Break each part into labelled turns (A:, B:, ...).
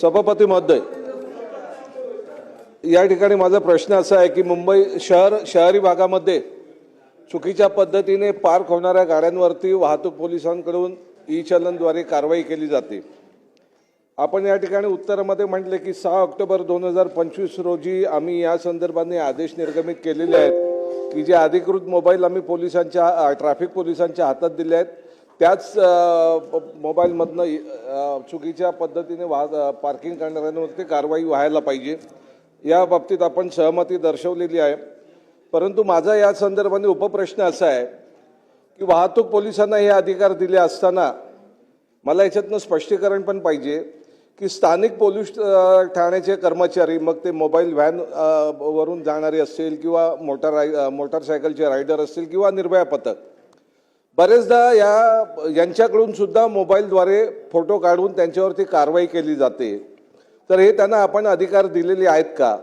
A: सभापती महोदय या ठिकाणी माझा प्रश्न असा आहे की मुंबई शहर शहरी भागामध्ये चुकीच्या पद्धतीने पार्क होणाऱ्या गाड्यांवरती वाहतूक पोलिसांकडून ई चलनद्वारे कारवाई केली जाते. आपण या ठिकाणी उत्तरामध्ये म्हटले की सहा ऑक्टोबर दोन हजार पंचवीस रोजी आम्ही या संदर्भाने आदेश निर्गमित केलेले आहेत की जे अधिकृत मोबाईल आम्ही पोलिसांच्या ट्रॅफिक पोलिसांच्या हातात दिले आहेत. त्याच मोबाईलमधनं चुकीच्या पद्धतीने वाह पार्किंग करणाऱ्यांवरती कारवाई व्हायला पाहिजे. या बाबतीत आपण सहमती दर्शवलेली आहे. परंतु माझा या संदर्भाने उपप्रश्न असा आहे की वाहतूक पोलिसांना हे अधिकार दिले असताना मला याच्यातनं स्पष्टीकरण पण पाहिजे की स्थानिक पोलीस ठाण्याचे कर्मचारी मग ते मोबाईल व्हॅन वरून जाणारे असतील किंवा मोटार राय- मोटारसायकलचे रायडर असतील किंवा निर्भया पथक बरेचदा या यांच्याकडून सुद्धा मोबाईलद्वारे फोटो काढून त्यांच्यावरती कारवाई केली जाते. तर हे त्यांना आपण अधिकार दिलेले आहेत का?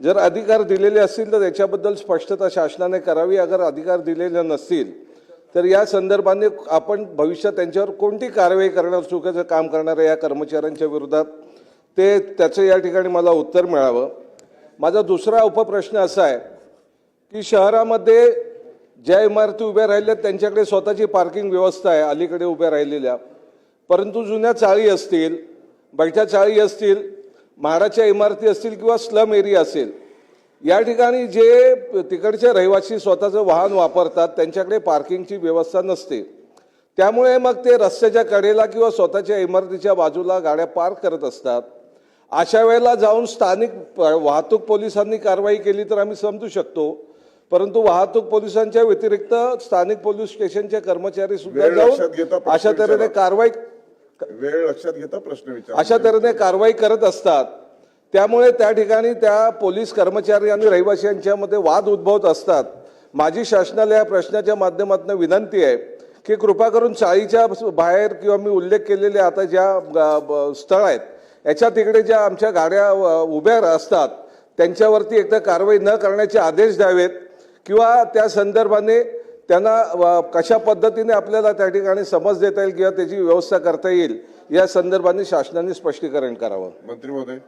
A: जर अधिकार दिलेले असतील तर त्याच्याबद्दल स्पष्टता शासनाने करावी. अगर अधिकार दिलेले नसतील तर या संदर्भाने आपण भविष्यात त्यांच्यावर कोणती कारवाई करणार चुकीचं काम करणाऱ्या या कर्मचाऱ्यांच्या विरोधात? ते त्याचं या ठिकाणी मला उत्तर मिळावं. माझा दुसरा उपप्रश्न असा आहे की शहरामध्ये ज्या इमारती उभ्या राहिल्या त्यांच्याकडे स्वतःची पार्किंग व्यवस्था आहे अलीकडे उभ्या राहिलेल्या. परंतु जुन्या चाळी असतील बैठ्या चाळी असतील म्हाडाच्या इमारती असतील किंवा स्लम एरिया असेल या ठिकाणी जे तिकडचे रहिवासी स्वतःचं वाहन वापरतात त्यांच्याकडे पार्किंगची व्यवस्था नसते. त्यामुळे मग ते रस्त्याच्या कडेला किंवा स्वतःच्या इमारतीच्या बाजूला गाड्या पार्क करत असतात. अशा वेळेला जाऊन स्थानिक प- वाहतूक पोलिसांनी कारवाई केली तर आम्ही समजू शकतो. परंतु वाहतूक पोलिसांच्या व्यतिरिक्त स्थानिक पोलीस स्टेशनचे कर्मचारी सुद्धा जाऊन अशा तऱ्हेने. कारवाई
B: वेळ लक्षात घेता प्रश्न विचार
A: अशा तऱ्हेने कारवाई करत असतात. त्यामुळे त्या ठिकाणी त्या पोलीस कर्मचारी आणि रहिवासी यांच्यामध्ये वाद उद्भवत असतात. माझी शासनाला या प्रश्नाच्या माध्यमातून विनंती आहे की कृपा करून चाळीच्या बाहेर किंवा मी उल्लेख केलेले आता ज्या स्थळ आहेत याच्या तिकडे ज्या आमच्या गाड्या उभ्या असतात त्यांच्यावरती एकदा कारवाई न करण्याचे आदेश द्यावेत. किंवा त्या संदर्भाने त्यांना कशा पद्धतीने आपल्याला त्या ठिकाणी समज देता येईल किंवा त्याची व्यवस्था करता येईल या संदर्भाने शासनाने स्पष्टीकरण करावं.
B: मंत्री महोदय.